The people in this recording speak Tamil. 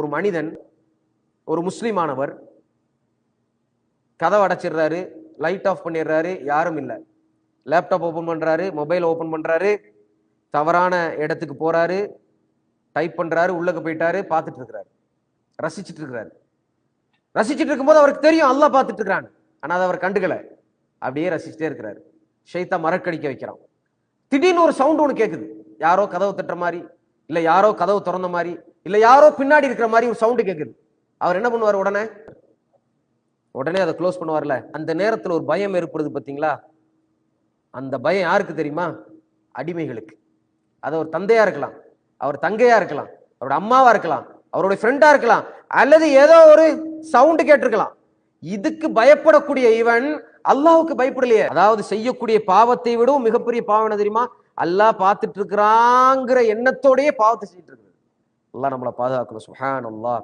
ஒரு மனிதன் ஒரு முஸ்லீமானவர் கதவை அடைச்சிடுறாரு லைட் ஆஃப் பண்ணிடுறாரு யாரும் இல்லை. லேப்டாப் ஓப்பன் பண்ணுறாரு மொபைல் ஓப்பன் பண்ணுறாரு தவறான இடத்துக்கு போகிறாரு டைப் பண்ணுறாரு உள்ளக்கு போயிட்டாரு பார்த்துட்டு இருக்கிறாரு. ரசிச்சிட்டு இருக்கிறாரு. ரசிச்சிட்டு இருக்கும்போது அவருக்கு தெரியும் அல்லா பார்த்துட்டு இருக்கிறான். ஆனால் அதை அவர் கண்டுக்கலை. அப்படியே ரசிச்சுட்டே இருக்கிறாரு. ஷைத்தா மரக்கடிக்க வைக்கிறான். திடீர்னு ஒரு சவுண்ட் ஒன்று கேட்குது யாரோ கதவு தட்டுற மாதிரி இல்லை யாரோ கதவு திறந்த மாதிரி இல்ல யாரோ பின்னாடி இருக்கிற மாதிரி ஒரு சவுண்டு கேட்குது அவர் என்ன பண்ணுவார் உடனே? உடனே அதை க்ளோஸ் பண்ணுவார்ல. அந்த நேரத்தில் ஒரு பயம் ஏற்படுது பார்த்தீங்களா அந்த பயம் யாருக்கு தெரியுமா? அடிமைகளுக்கு. அது ஒரு தந்தையா இருக்கலாம் அவர் தங்கையா இருக்கலாம் அவரோட அம்மாவா இருக்கலாம் அவருடைய ஃப்ரெண்டா இருக்கலாம் அல்லது ஏதோ ஒரு சவுண்டு கேட்டிருக்கலாம். இதுக்கு பயப்படக்கூடிய இவன் அல்லாவுக்கு பயப்படலையே. அதாவது செய்யக்கூடிய பாவத்தை விடவும் மிகப்பெரிய பாவம் என்ன தெரியுமா? அல்லாஹ் பார்த்துட்டு இருக்கிறாங்கிற எண்ணத்தோடயே பாவத்தை செஞ்சுட்டு இருக்குது எல்லாம் நம்மளை பாதுகாக்கணும். சுஹான் அல்லாஹ்